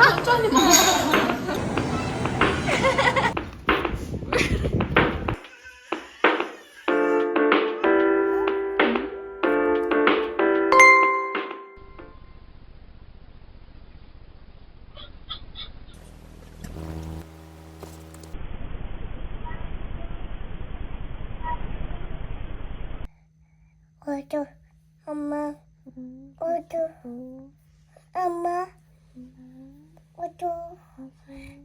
천천히 먹어. 어두 엄마 엄마 어두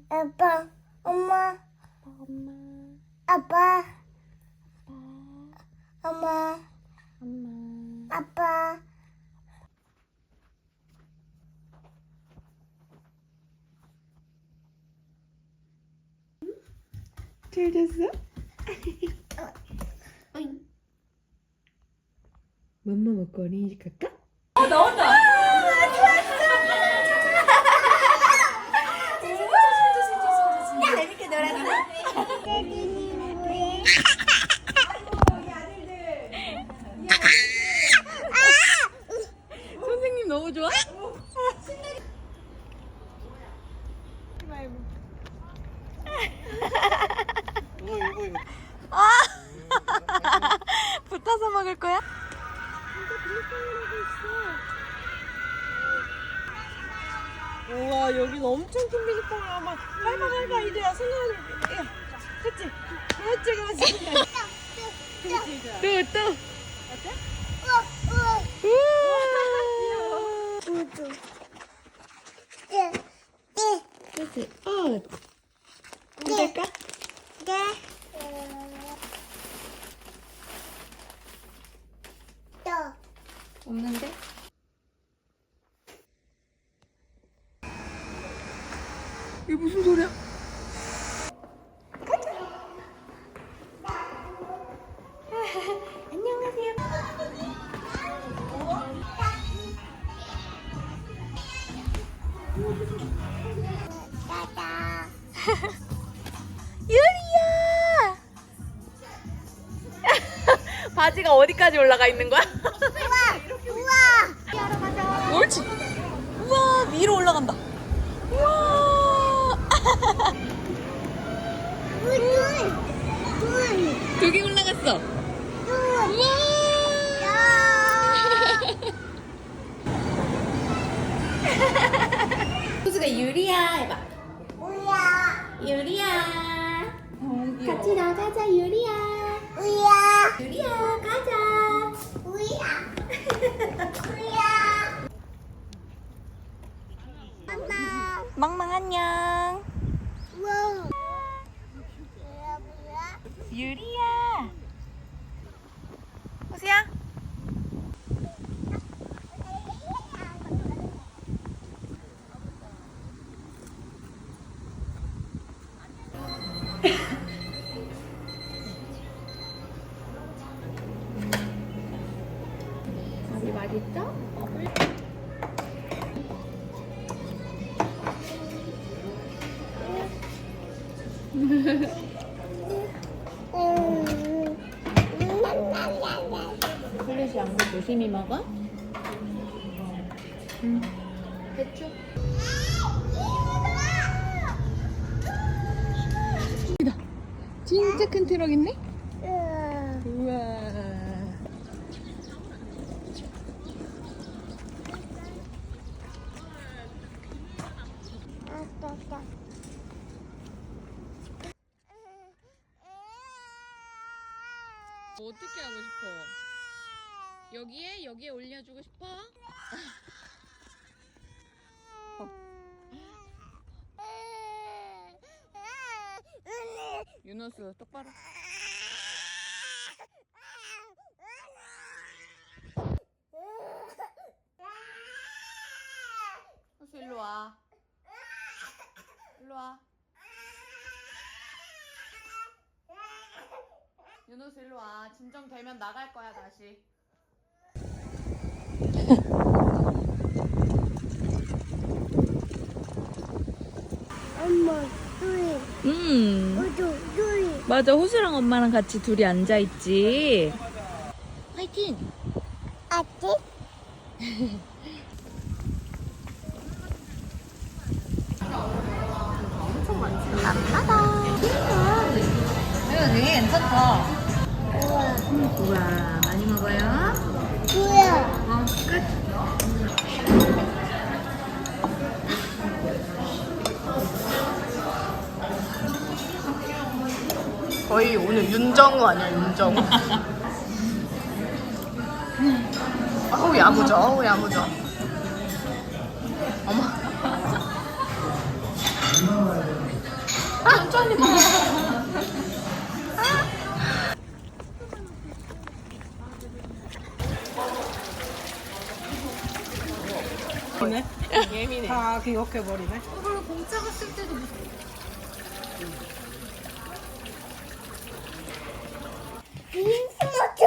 아빠 엄마. 아빠. 엄마. 아빠. 잘 잤어? 맘마 먹고 어린이집 갈까? 재밌게 선생님 너무 좋아? 붙어서 먹을 거야? 우와 여긴 엄청 큰 미니빵이야 막 밟아 밟아 이제야 야 그치 그렇지 그렇지 또 또. 네, 네, 그치. 어. 앉을까? 네. 또 없는데? 이게 무슨 소리야? 유리야! 바지가 어디까지 올라가 있는 거야? 우와 옳지. 우와, 위로 올라간다. 우와. 두 개 올라갔어. 우와. 호수가 유리야 해봐. 유리야. 같이 나가자 유리야 우야 유리야, 가자. 우야 우야 엄마 망망 안녕. 우와 유리야. 호수야. 있죠? 플래시 양고 조심히 먹어. 응. 배추. 진짜 큰 트럭 있네? 우와. 어떻게 하고 싶어? 여기에 여기에 올려주고 싶어? 유노스 똑바로. 호수 일로 와. 일로 와. 윤호수 일로 와. 진정 되면 나갈 거야 다시. 엄마, 둘이, 음. 우주, 둘이. 맞아. 호수랑 엄마랑 같이 둘이 앉아 있지. 화이팅. 아지? 엄청 많지. 안마다. 내가 되게 괜찮다. 우와. 많이 먹어요. 뭐야? 어, 끝. 거의 오늘 윤정우 아니야 윤정우 어우 야무져 어우 야무져 어머 천천히 먹어 예민해 다 기억해버리네 빙수죠.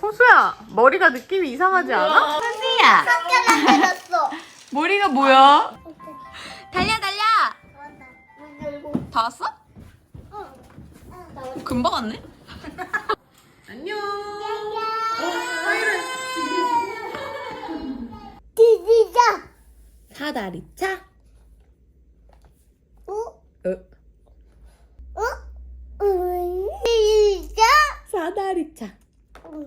호수야 머리가 느낌이 이상하지 않아? 선수야, 성격 만들었어. 머리가 뭐야? 달려, 달려! 다 왔어? 어. 나 어디? 금방 왔네? 안녕 디디자. 사 다리 차? 어? 어, 어? 음, 디디자. 사다리 차. 응.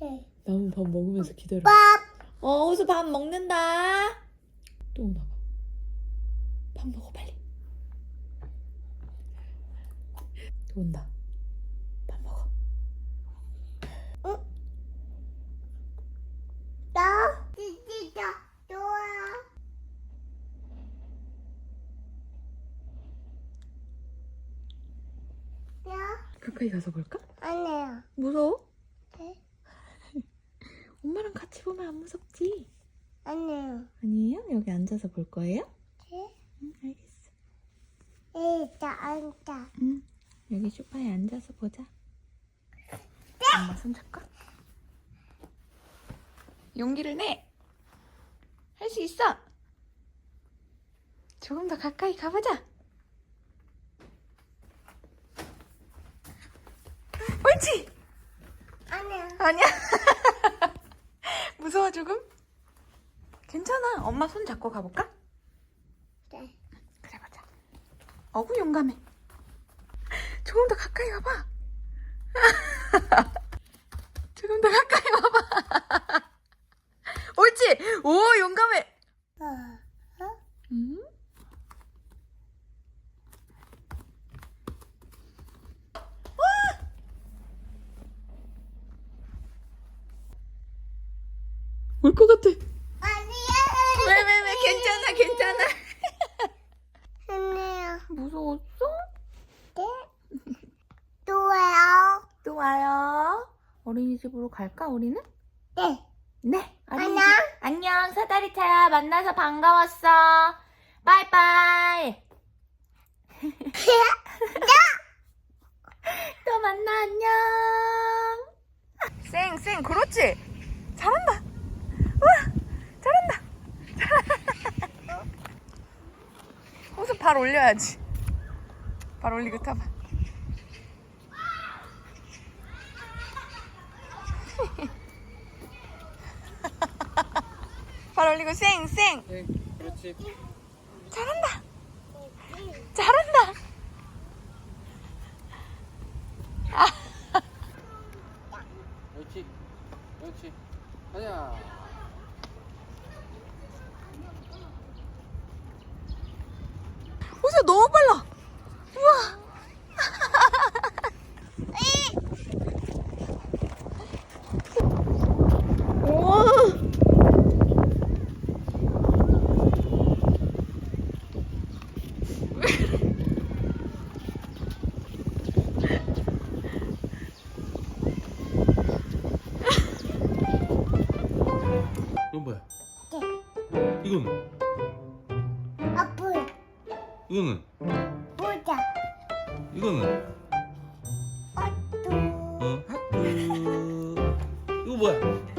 네. 나무 밥 먹으면서 기다려. 밥. 어, 호수 밥 먹는다. 또 오나 봐. 밥 먹어, 빨리. 또 온다. 밥 먹어. 나 디디자. 좋아. 야. 가까이 가서 볼까? 아니야. 무서워? 네. 엄마랑 같이 보면 안 무섭지? 아니요. 아니에요? 여기 앉아서 볼 거예요? 네. 응, 알겠어. 일자 앉아. 응. 여기 소파에 앉아서 보자. 엄마 손 잡고. 용기를 내. 할 수 있어. 조금 더 가까이 가보자. 옳지. 아니야. 아니야. 무서워 조금? 괜찮아. 엄마 손 잡고 가볼까? 네. 그래 보자. 어구 용감해. 조금 더 가까이 와봐. 조금 더 가까이 와봐. 옳지. 오 용감해. 어. 어? 음? 올 것 같아. 아니야. 왜, 왜, 왜, 괜찮아, 괜찮아. 아니야. 무서웠어? 네. 좋아요. 또 와요. 어린이집으로 갈까, 우리는? 네. 네. 어린이집. 안녕. 안녕, 사다리 차야. 만나서 반가웠어. 빠이빠이. 또 만나, 안녕. 쌩, 쌩, 그렇지. 잘한다. 우와, 잘한다. 호수 발 올려야지. 발 올리고 타봐. 발 올리고 쌩, 쌩. 네, 그렇지. 잘한다. 잘한다. 그렇지. 그렇지. 가자. 호수 너무 빨라. 이거는? 보자. 이거는? 어뚜. 어? 하트. 이거 뭐야?